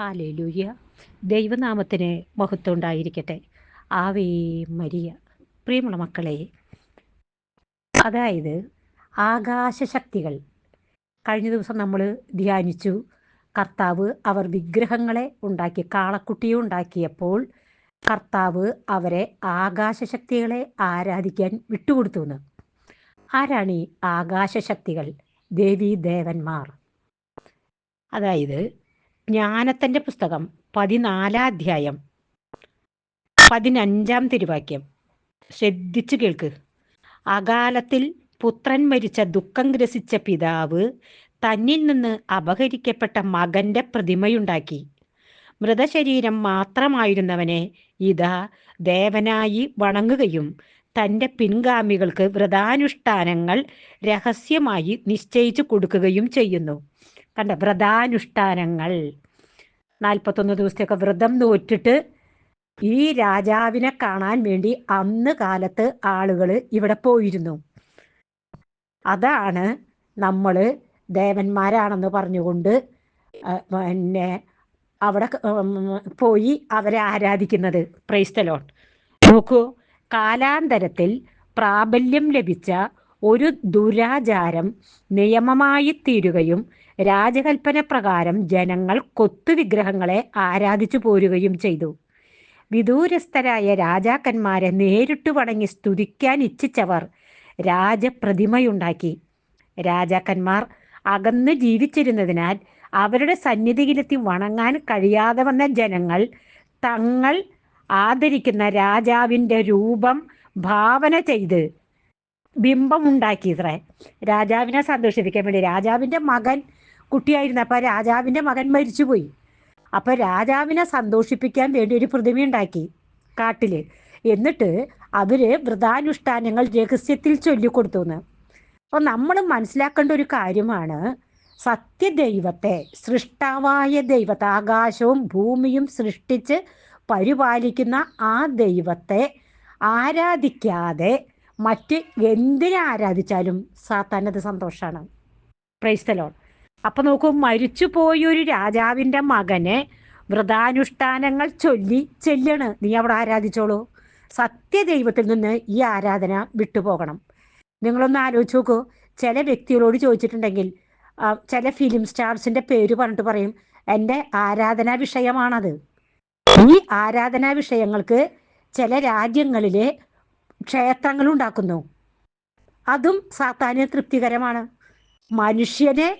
Hallelujah. ദൈവനാമത്തിന് മഹത്വം ഉണ്ടായിരിക്കട്ടെ. ആവേ മരിയ. പ്രിയമുള്ള മക്കളെ അതായത് ആകാശശക്തികൾ. കഴിഞ്ഞ ദിവസം നമ്മൾ ധ്യാനിച്ചു. കർത്താവ് അവർ വിഗ്രഹങ്ങളെ ഉണ്ടാക്കി കാളക്കുട്ടിയെ ഉണ്ടാക്കിയപ്പോൾ കർത്താവ് അവരെ ആകാശശക്തികളെ ആരാധിക്കാൻ വിട്ടുകൊടുത്തു എന്ന്. ആരാണ് ഈ ആകാശശക്തികൾ? ദേവീദേവന്മാർ. അതായത് ജ്ഞാനത്തിന്റെ പുസ്തകം പതിനാലാം അധ്യായം പതിനഞ്ചാം തിരുവാക്യം. ശ്രദ്ധിച്ചു കേൾക്ക്. അകാലത്തിൽ പുത്രൻ മരിച്ച ദുഃഖം ഗ്രസിച്ച പിതാവ് തന്നിൽ നിന്ന് അപഹരിക്കപ്പെട്ട മകന്റെ പ്രതിമയുണ്ടാക്കി. മൃതശരീരം മാത്രമായിരുന്നവനെ ഇതാ ദേവനായി വണങ്ങുകയും തന്റെ പിൻഗാമികൾക്ക് വ്രതാനുഷ്ഠാനങ്ങൾ രഹസ്യമായി നിശ്ചയിച്ചു കൊടുക്കുകയും ചെയ്യുന്നു. കണ്ട? വ്രതാനുഷ്ഠാനങ്ങൾ. നാൽപ്പത്തൊന്ന് ദിവസത്തെയൊക്കെ വ്രതം നോറ്റിട്ട് ഈ രാജാവിനെ കാണാൻ വേണ്ടി അന്ന് കാലത്ത് ആളുകൾ ഇവിടെ പോയിരുന്നു. അതാണ് നമ്മൾ ദേവന്മാരാണെന്ന് പറഞ്ഞുകൊണ്ട് പിന്നെ അവിടെ പോയി അവരെ ആരാധിക്കുന്നത്. പ്രൈസ്തലോൺ നോക്കൂ കാലാന്തരത്തിൽ പ്രാബല്യം ലഭിച്ച ഒരു ദുരാചാരം നിയമമായി തീരുകയും രാജകൽപ്പന പ്രകാരം ജനങ്ങൾ കൊത്തുവിഗ്രഹങ്ങളെ ആരാധിച്ചു പോരുകയും ചെയ്തു. വിദൂരസ്ഥരായ രാജാക്കന്മാരെ നേരിട്ട് വണങ്ങി സ്തുതിക്കാൻ ഇച്ഛിച്ചവർ രാജപ്രതിമയുണ്ടാക്കി. രാജാക്കന്മാർ അകന്ന് ജീവിച്ചിരുന്നതിനാൽ അവരുടെ സന്നിധിയിലെത്തി വണങ്ങാൻ കഴിയാതെ വന്ന ജനങ്ങൾ തങ്ങൾ ആദരിക്കുന്ന രാജാവിന്റെ രൂപം ഭാവന ചെയ്ത് ബിംബം ഉണ്ടാക്കിയത്രേ രാജാവിനെ സന്തോഷിപ്പിക്കാൻ വേണ്ടി. രാജാവിന്റെ മകൻ കുട്ടിയായിരുന്നു. അപ്പം രാജാവിന്റെ മകൻ മരിച്ചുപോയി. അപ്പം രാജാവിനെ സന്തോഷിപ്പിക്കാൻ വേണ്ടി ഒരു പ്രതിമ ഉണ്ടാക്കി കാട്ടിൽ എന്നിട്ട് അവർ വ്രതാനുഷ്ഠാനങ്ങൾ രഹസ്യത്തിൽ ചൊല്ലിക്കൊടുത്തു എന്ന് അപ്പോൾ നമ്മൾ മനസ്സിലാക്കേണ്ട ഒരു കാര്യമാണ്. സത്യദൈവത്തെ സൃഷ്ടാവായ ദൈവത്തെ ആകാശവും ഭൂമിയും സൃഷ്ടിച്ച് പരിപാലിക്കുന്ന ആ ദൈവത്തെ ആരാധിക്കാതെ മറ്റ് എന്തിനെ ആരാധിച്ചാലും സാത്താനത് സന്തോഷമാണ് പ്രൈസ്തലോൺ അപ്പൊ നോക്കൂ മരിച്ചു പോയൊരു രാജാവിന്റെ മകനെ വ്രതാനുഷ്ഠാനങ്ങൾ ചൊല്ലി ചെല്ലണ്. നീ അവിടെ ആരാധിച്ചോളൂ. സത്യദൈവത്തിൽ നിന്ന് ഈ ആരാധന വിട്ടുപോകണം. നിങ്ങളൊന്ന് ആലോചിച്ച് നോക്കൂ. ചില വ്യക്തികളോട് ചോദിച്ചിട്ടുണ്ടെങ്കിൽ ചില ഫിലിം സ്റ്റാർസിന്റെ പേര് പറഞ്ഞിട്ട് പറയും എന്റെ ആരാധനാ വിഷയമാണത്. ഈ ആരാധനാ വിഷയങ്ങൾക്ക് ചില രാജ്യങ്ങളിലെ ക്ഷേത്രങ്ങൾ ഉണ്ടാക്കുന്നു. അതും സാത്താന്യ തൃപ്തികരമാണ്. മനുഷ്യനെ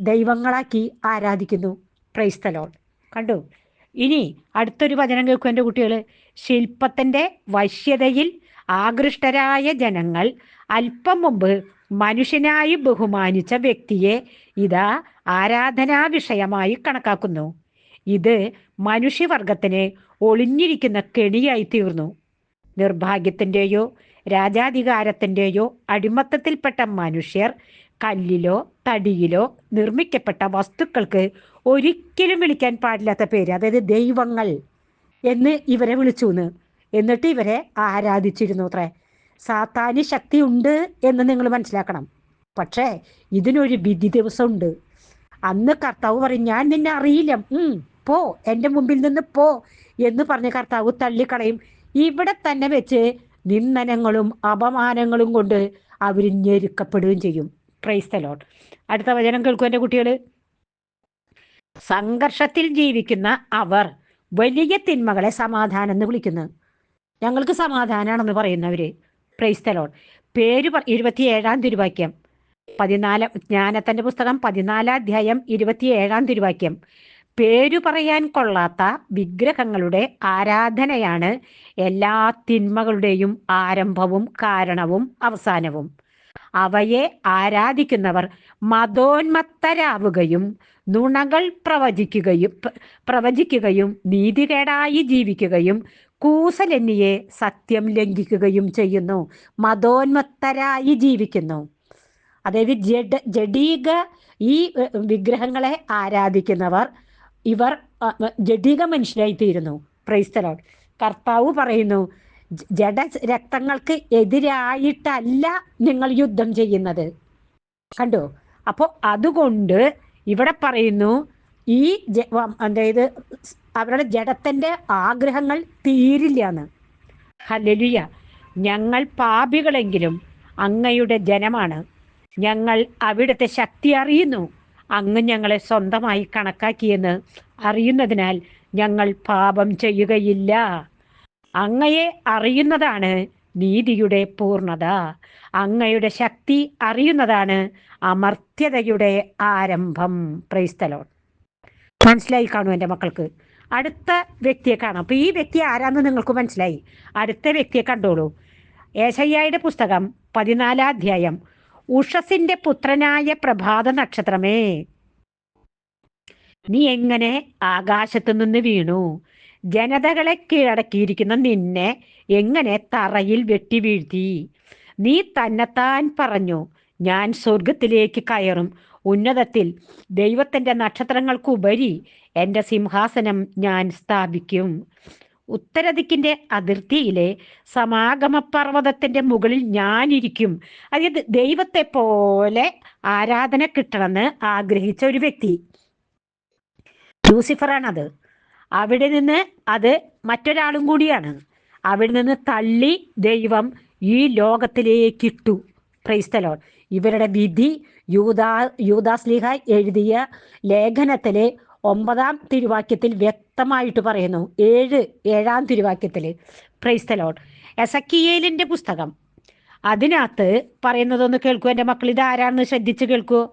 ദൈവങ്ങളാക്കി ആരാധിക്കുന്നു. ക്രൈസ്തലോൾ കണ്ടു? ഇനി അടുത്തൊരു വചനം കേൾക്കും എന്റെ കുട്ടികൾ ശില്പത്തിന്റെ വശ്യതയിൽ ആകൃഷ്ടരായ ജനങ്ങൾ അല്പം മുമ്പ് മനുഷ്യനായി ബഹുമാനിച്ച വ്യക്തിയെ ഇതാ ആരാധനാ വിഷയമായി കണക്കാക്കുന്നു. ഇത് മനുഷ്യവർഗത്തിന് ഒളിഞ്ഞിരിക്കുന്ന കെണിയായി തീർന്നു. നിർഭാഗ്യത്തിന്റെയോ രാജാധികാരത്തിന്റെയോ അടിമത്തത്തിൽപ്പെട്ട മനുഷ്യർ കല്ലിലോ തടിയിലോ നിർമ്മിക്കപ്പെട്ട വസ്തുക്കൾക്ക് ഒരിക്കലും വിളിക്കാൻ പാടില്ലാത്ത പേര് അതായത് ദൈവങ്ങൾ എന്ന് ഇവരെ വിളിച്ചു എന്ന് എന്നിട്ട് ഇവരെ ആരാധിച്ചിരുന്നു അത്രേ സാത്താനി ശക്തി ഉണ്ട് എന്ന് നിങ്ങൾ മനസ്സിലാക്കണം. പക്ഷേ ഇതിനൊരു വിധി ദിവസമുണ്ട്. അന്ന് കർത്താവ് പറയും ഞാൻ നിന്നെ അറിയില്ല. പോ എന്റെ മുമ്പിൽ നിന്ന് പോ എന്ന് പറഞ്ഞ് കർത്താവ് തള്ളിക്കളയും. ഇവിടെ തന്നെ വെച്ച് നിന്ദനങ്ങളും അപമാനങ്ങളും കൊണ്ട് അവർ ഞെരുക്കപ്പെടുകയും ചെയ്യും. പ്രൈസ് തലോട്ട് അടുത്ത വചനം കേൾക്കും എന്റെ കുട്ടികൾ സംഘർഷത്തിൽ ജീവിക്കുന്ന അവർ വലിയ തിന്മകളെ സമാധാനം എന്ന് വിളിക്കുന്നു. ഞങ്ങൾക്ക് സമാധാനമാണെന്ന് പറയുന്നവര്. ക്രൈസ്തലോട്ട് പേര് ഇരുപത്തിയേഴാം തിരുവാക്യം. പതിനാല് ജ്ഞാനത്തിന്റെ പുസ്തകം പതിനാലാം അധ്യായം ഇരുപത്തിയേഴാം തിരുവാക്യം. പേരു പറയാൻ കൊള്ളാത്ത വിഗ്രഹങ്ങളുടെ ആരാധനയാണ് എല്ലാ തിന്മകളുടെയും ആരംഭവും കാരണവും അവസാനവും. അവയെ ആരാധിക്കുന്നവർ മതോന്മത്തരാവുകയും നുണകൾ പ്രവചിക്കുകയും പ്രവചിക്കുകയും നീതികേടായി ജീവിക്കുകയും കൂസലെന്നിയെ സത്യം ലംഘിക്കുകയും ചെയ്യുന്നു. മതോന്മത്തരായി ജീവിക്കുന്നു. അതായത് ജഡ ജഡീക ഈ വിഗ്രഹങ്ങളെ ആരാധിക്കുന്നവർ ഇവർ ജഡിക മനുഷ്യരായി തീരുന്നു ക്രൈസ്തലോട് കർത്താവ് പറയുന്നു ജഡ രക്തങ്ങൾക്ക് എതിരായിട്ടല്ല നിങ്ങൾ യുദ്ധം ചെയ്യുന്നത്. കണ്ടോ? അപ്പോൾ അതുകൊണ്ട് ഇവിടെ പറയുന്നു ഈ അതായത് അവരുടെ ജഡത്തിന്റെ ആഗ്രഹങ്ങൾ തീരില്ല എന്ന് ഹലലിയ ഞങ്ങൾ പാപികളെങ്കിലും അങ്ങയുടെ ജനമാണ്. ഞങ്ങൾ അവിടുത്തെ ശക്തി അറിയുന്നു. അങ്ങ് ഞങ്ങളെ സ്വന്തമായി കണക്കാക്കിയെന്ന് അറിയുന്നതിനാൽ ഞങ്ങൾ പാപം ചെയ്യുകയില്ല. അങ്ങയെ അറിയുന്നതാണ് നീതിയുടെ പൂർണത. അങ്ങയുടെ ശക്തി അറിയുന്നതാണ് അമർത്യതയുടെ ആരംഭം. പ്രൈസ്തലോൺ മനസ്സിലായി കാണും എന്റെ മക്കൾക്ക്. അടുത്ത വ്യക്തിയെ കാണാം. അപ്പോൾ ഈ വ്യക്തി ആരാന്ന് നിങ്ങൾക്ക് മനസ്സിലായി? അടുത്ത വ്യക്തിയെ കണ്ടോളൂ. ഏശയ്യായുടെ പുസ്തകം പതിനാലാം അധ്യായം ഉഷസിന്റെ പുത്രനായ പ്രഭാത നക്ഷത്രമേ. നീ എങ്ങനെ ആകാശത്തു നിന്ന് വീണു? ജനതകളെ കീഴടക്കിയിരിക്കുന്ന നിന്നെ എങ്ങനെ തറയിൽ വെട്ടി വീഴ്ത്തി? നീ തന്നെത്താൻ പറഞ്ഞു ഞാൻ സ്വർഗത്തിലേക്ക് കയറും. ഉന്നതത്തിൽ ദൈവത്തിന്റെ നക്ഷത്രങ്ങൾക്കുപരി എന്റെ സിംഹാസനം ഞാൻ സ്ഥാപിക്കും. ഉത്തരദിക്കിന്റെ അതിർത്തിയിലെ സമാഗമ പർവതത്തിന്റെ മുകളിൽ ഞാനിരിക്കും. അതായത് ദൈവത്തെ പോലെ ആരാധന കിട്ടണമെന്ന് ആഗ്രഹിച്ച ഒരു വ്യക്തി. ലൂസിഫറാണത്. അവിടെ നിന്ന് അത് മറ്റൊരാളും കൂടിയാണ്. അവിടെ നിന്ന് തള്ളി ദൈവം ഈ ലോകത്തിലേക്കിട്ടു ക്രൈസ്തലോൺ ഇവരുടെ വിധി യൂതാ യൂദാസ്ലിഹ എഴുതിയ ലേഖനത്തിലെ ഒമ്പതാം തിരുവാക്യത്തിൽ വ്യക്തമായിട്ട് പറയുന്നു. ഏഴ് ഏഴാം തിരുവാക്യത്തിൽ. പ്രൈസ്തലോൺ എസക്കിയേലിന്റെ പുസ്തകം. അതിനകത്ത് പറയുന്നതൊന്ന് കേൾക്കൂ. എന്റെ മക്കൾ ഇതാരാണെന്ന് ശ്രദ്ധിച്ച് കേൾക്കൂ.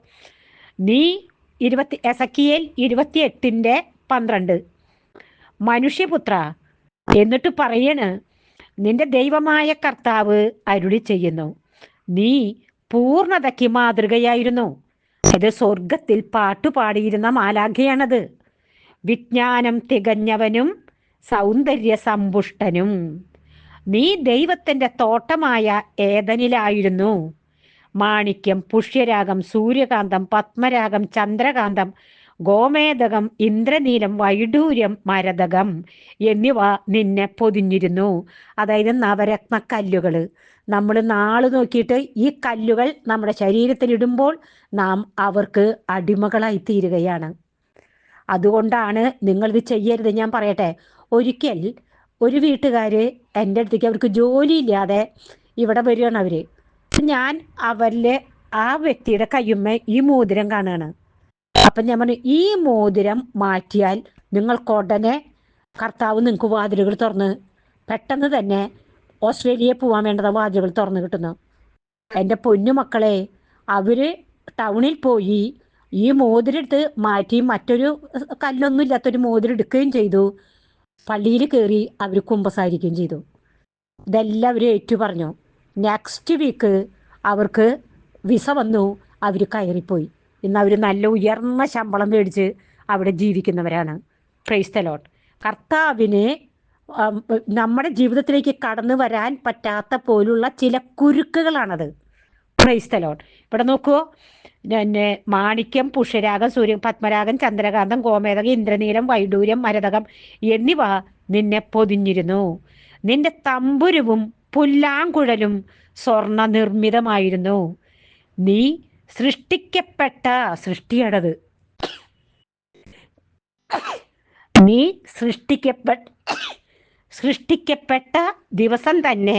നീ ഇരുപത്തി എസക്കിയേൽ ഇരുപത്തി എട്ടിന്റെ പന്ത്രണ്ട്. മനുഷ്യപുത്ര എന്നിട്ട് പറയണ് നിന്റെ ദൈവമായ കർത്താവ് അരുളി ചെയ്യുന്നു. നീ പൂർണതയ്ക്ക് മാതൃകയായിരുന്നു. അത് സ്വർഗത്തിൽ പാട്ടുപാടിയിരുന്ന മാലാഖയാണത്. വിജ്ഞാനം തികഞ്ഞവനും സൗന്ദര്യ സമ്പുഷ്ടനും നീ ദൈവത്തിന്റെ തോട്ടമായ ഏതനിലായിരുന്നു മാണിക്യം പുഷ്യരാഗം സൂര്യകാന്തം പത്മരാഗം ചന്ദ്രകാന്തം ഗോമേതകം ഇന്ദ്രനീലം വൈഡൂര്യം മരതകം എന്നിവ നിന്നെ പൊതിഞ്ഞിരുന്നു. അതായത് നവരത്ന കല്ലുകൾ നമ്മൾ നാൾ നോക്കിയിട്ട് ഈ കല്ലുകൾ നമ്മുടെ ശരീരത്തിലിടുമ്പോൾ നാം അവർക്ക് അടിമകളായി തീരുകയാണ്. അതുകൊണ്ടാണ് നിങ്ങളിത് ചെയ്യരുത്. ഞാൻ പറയട്ടെ ഒരിക്കൽ ഒരു വീട്ടുകാർ എന്റെ അടുത്തേക്ക് അവർക്ക് ജോലിയില്ലാതെ ഇവിടെ വരികയാണ് അവർ ഞാൻ അവരിലെ ആ വ്യക്തിയുടെ കയ്യുമ്മ ഈ മോതിരം കാണുകയാണ്. അപ്പം ഞാൻ പറഞ്ഞു ഈ മോതിരം മാറ്റിയാൽ നിങ്ങൾക്ക് ഉടനെ കർത്താവ് നിങ്ങൾക്ക് വാതിലുകൾ തുറന്ന് പെട്ടെന്ന് തന്നെ ഓസ്ട്രേലിയയിൽ പോകാൻ വേണ്ടത് വാതിലുകൾ തുറന്നു കിട്ടുന്നു. എന്റെ പൊന്നു മക്കളെ അവർ ടൗണിൽ പോയി ഈ മോതിരം എടുത്ത് മാറ്റി മറ്റൊരു കല്ലൊന്നും ഇല്ലാത്തൊരു മോതിരം എടുക്കുകയും ചെയ്തു. പള്ളിയിൽ കയറി അവർ കുമ്പസാരിക്കുകയും ചെയ്തു. ഇതെല്ലാം അവർ ഏറ്റു പറഞ്ഞു. നെക്സ്റ്റ് വീക്ക് അവർക്ക് വിസ വന്നു അവർ കയറിപ്പോയി. ഇന്ന് അവർ നല്ല ഉയർന്ന ശമ്പളം മേടിച്ച് അവിടെ ജീവിക്കുന്നവരാണ്. ക്രൈസ്തലോട്ട് കർത്താവിനെ നമ്മുടെ ജീവിതത്തിലേക്ക് കടന്നു വരാൻ പറ്റാത്ത പോലുള്ള ചില കുരുക്കുകളാണത്. ക്രൈസ്തലോട്ട് ഇവിടെ നോക്കുമോ പിന്നെ മാണിക്യം പുഷ്യരാഗം സൂര്യ പത്മരാഗം ചന്ദ്രകാന്തം ഗോമേതകം ഇന്ദ്രനീലം വൈഡൂര്യം മരതകം എന്നിവ നിന്നെ പൊതിഞ്ഞിരുന്നു. നിന്റെ തമ്പുരുവും പുല്ലാങ്കുഴലും സ്വർണ നിർമ്മിതമായിരുന്നു നീ സൃഷ്ടിക്കപ്പെട്ട സൃഷ്ടിയാണത്. നീ സൃഷ്ടിക്കപ്പെട്ട സൃഷ്ടിക്കപ്പെട്ട ദിവസം തന്നെ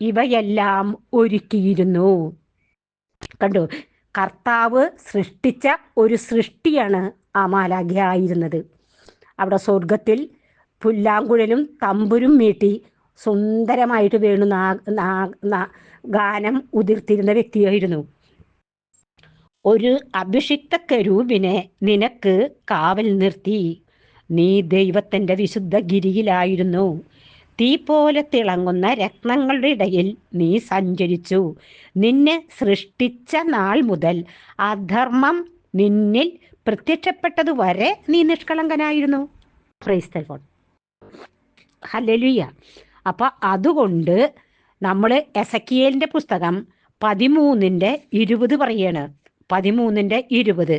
ഇവയെല്ലാം ഒരുക്കിയിരുന്നു. കണ്ടു? കർത്താവ് സൃഷ്ടിച്ച ഒരു സൃഷ്ടിയാണ് ആ മാലാഖ്യായിരുന്നത് അവിടെ സ്വർഗത്തിൽ പുല്ലാങ്കുഴലും തമ്പുരും മീട്ടി സുന്ദരമായിട്ട് വേണു ഗാനം ഉതിർത്തിരുന്ന വ്യക്തിയായിരുന്നു. ഒരു അഭിഷിക്ത കരൂപിനെ നിനക്ക് കാവൽ നിർത്തി. നീ ദൈവത്തിന്റെ വിശുദ്ധ ഗിരിയിലായിരുന്നു. തീ പോലെ തിളങ്ങുന്ന രക്തങ്ങളുടെ ഇടയിൽ നീ സഞ്ചരിച്ചു. നിന്നെ സൃഷ്ടിച്ച നാൾ മുതൽ അധർമ്മം നിന്നിൽ പ്രത്യക്ഷപ്പെട്ടതുവരെ നീ നിഷ്കളങ്കനായിരുന്നു. ക്രൈസ്തലോൺ ഹലലുയ അപ്പൊ അതുകൊണ്ട് നമ്മൾ എസക്കിയേലിന്റെ പുസ്തകം പതിമൂന്നിന്റെ ഇരുപത് പറയാണ്. പതിമൂന്നിന്റെ ഇരുപത്.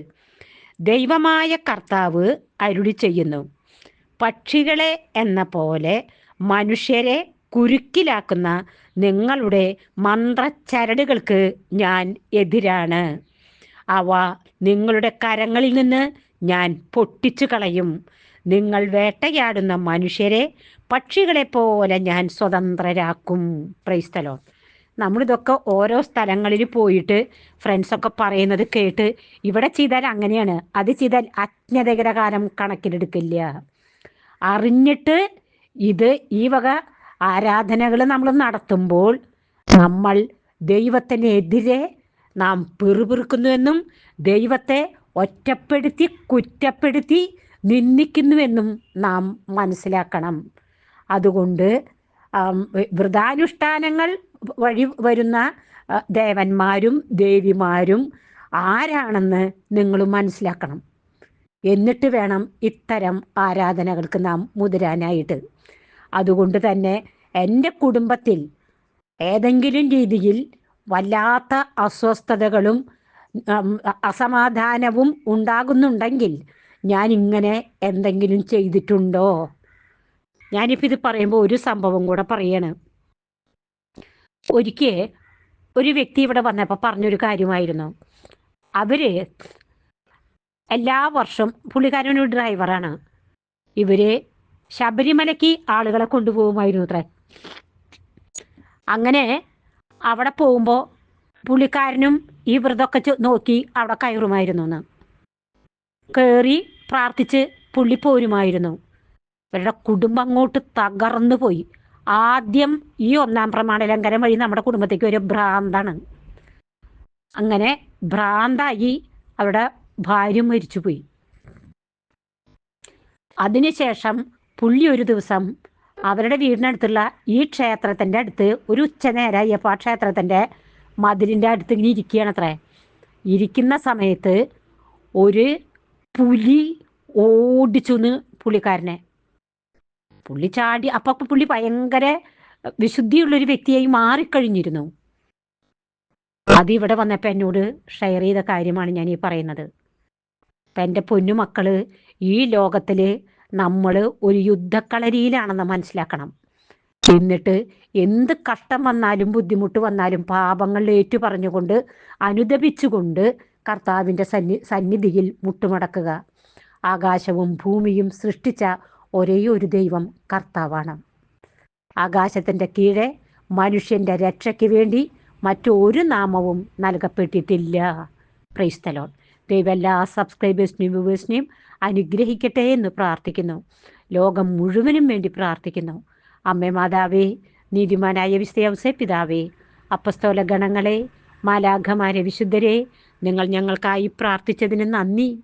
ദൈവമായ കർത്താവ് അരുളി ചെയ്യുന്നു. പക്ഷികളെ എന്ന പോലെ മനുഷ്യരെ കുരുക്കിലാക്കുന്ന നിങ്ങളുടെ മന്ത്രച്ചരടുകൾക്ക് ഞാൻ എതിരാണ്. അവ നിങ്ങളുടെ കരങ്ങളിൽ നിന്ന് ഞാൻ പൊട്ടിച്ചു കളയും. നിങ്ങൾ വേട്ടയാടുന്ന മനുഷ്യരെ പക്ഷികളെ പോലെ ഞാൻ സ്വതന്ത്രരാക്കും. പ്രൈസ്തലോ നമ്മളിതൊക്കെ ഓരോ സ്ഥലങ്ങളിൽ പോയിട്ട് ഫ്രണ്ട്സൊക്കെ പറയുന്നത് കേട്ട് ഇവിടെ ചെയ്താൽ അങ്ങനെയാണ്. അത് ചെയ്താൽ അജ്ഞതകരകാലം കാലം കണക്കിലെടുക്കില്ല. അറിഞ്ഞിട്ട് ഇത് ഈ വക ആരാധനകൾ നമ്മൾ നടത്തുമ്പോൾ നമ്മൾ ദൈവത്തിനെതിരെ നാം പിറുപിറുക്കുന്നുവെന്നും ദൈവത്തെ ഒറ്റപ്പെടുത്തി കുറ്റപ്പെടുത്തി നിന്ദിക്കുന്നുവെന്നും നാം മനസ്സിലാക്കണം. അതുകൊണ്ട് വ്രതാനുഷ്ഠാനങ്ങൾ വഴി വരുന്ന ദേവന്മാരും ദേവിമാരും ആരാണെന്ന് നിങ്ങൾ മനസ്സിലാക്കണം. എന്നിട്ട് വേണം ഇത്തരം ആരാധനകൾക്ക് നാം മുതിരാനായിട്ട്. അതുകൊണ്ട് തന്നെ എന്റെ കുടുംബത്തിൽ ഏതെങ്കിലും രീതിയിൽ വല്ലാത്ത അസ്വസ്ഥതകളും അസമാധാനവും ഉണ്ടാകുന്നുണ്ടെങ്കിൽ ഞാൻ ഇങ്ങനെ എന്തെങ്കിലും ചെയ്തിട്ടുണ്ടോ? ഞാനിപ്പോൾ ഇത് പറയുമ്പോൾ ഒരു സംഭവം കൂടെ പറയാണ്. ഒരിക്കൽ ഒരു വ്യക്തി ഇവിടെ വന്നപ്പോൾ പറഞ്ഞൊരു കാര്യമായിരുന്നു. അവർ എല്ലാ വർഷം പുള്ളിക്കാരനൊരു ഡ്രൈവറാണ്. ഇവർ ശബരിമലയ്ക്ക് ആളുകളെ കൊണ്ടുപോകുമായിരുന്നു അത്ര. അങ്ങനെ അവിടെ പോകുമ്പോൾ പുള്ളിക്കാരനും ഈ വ്രതമൊക്കെ നോക്കി അവിടെ കയറുമായിരുന്നു എന്ന്. കയറി പ്രാർത്ഥിച്ച് പുള്ളി പോരുമായിരുന്നു. ഇവരുടെ കുടുംബം അങ്ങോട്ട് തകർന്നു പോയി. ആദ്യം ഈ ഒന്നാം പ്രമാണ ലംഘനം വഴി നമ്മുടെ കുടുംബത്തേക്ക് ഒരു ഭ്രാന്താണ്. അങ്ങനെ ഭ്രാന്തായി അവിടെ ഭാര്യ മരിച്ചുപോയി. അതിനുശേഷം പുള്ളി ഒരു ദിവസം അവരുടെ വീടിനടുത്തുള്ള ഈ ക്ഷേത്രത്തിന്റെ അടുത്ത് ഒരു ഉച്ചനേരം അയ്യപ്പ ക്ഷേത്രത്തിന്റെ മതിലിന്റെ അടുത്ത് ഇങ്ങനെ ഇരിക്കുകയാണത്രേ. ഇരിക്കുന്ന സമയത്ത് ഒരു പുലി ഓടിച്ചു പുള്ളിക്കാരനെ പുള്ളി ചാടി അപ്പൊ പുള്ളി ഭയങ്കര വിശുദ്ധിയുള്ള ഒരു വ്യക്തിയായി മാറിക്കഴിഞ്ഞിരുന്നു. അത് ഇവിടെ വന്നപ്പോൾ എന്നോട് ഷെയർ ചെയ്ത കാര്യമാണ് ഞാൻ ഈ പറയുന്നത് അപ്പം എന്റെ പൊന്നുമക്കൾ ഈ ലോകത്തിൽ നമ്മൾ ഒരു യുദ്ധക്കളരിയിലാണെന്ന് മനസ്സിലാക്കണം. എന്നിട്ട് എന്ത് കഷ്ടം വന്നാലും ബുദ്ധിമുട്ട് വന്നാലും പാപങ്ങൾ ഏറ്റു പറഞ്ഞുകൊണ്ട് അനുദപിച്ചുകൊണ്ട് കർത്താവിന്റെ സന്നി സന്നിധിയിൽ മുട്ടുമടക്കുക. ആകാശവും ഭൂമിയും സൃഷ്ടിച്ച ഒരേ ഒരു ദൈവം കർത്താവാണ്. ആകാശത്തിന്റെ കീഴെ മനുഷ്യന്റെ രക്ഷയ്ക്ക് വേണ്ടി മറ്റൊരു നാമവും നൽകപ്പെട്ടിട്ടില്ല. പ്രൈസ്തലോൺ ദൈവം എല്ലാ സബ്സ്ക്രൈബേഴ്സിനെയും വ്യൂവേഴ്സിനെയും അനുഗ്രഹിക്കട്ടെ എന്ന് പ്രാർത്ഥിക്കുന്നു. ലോകം മുഴുവനും വേണ്ടി പ്രാർത്ഥിക്കുന്നു. അമ്മേ മാതാവേ നീതിമാനായ വിസ്തയവസെ പിതാവേ അപ്പസ്തോല ഗണങ്ങളെ മാലാഘമാരെ വിശുദ്ധരെ നിങ്ങൾ ഞങ്ങൾക്കായി പ്രാർത്ഥിച്ചതിന് നന്ദി.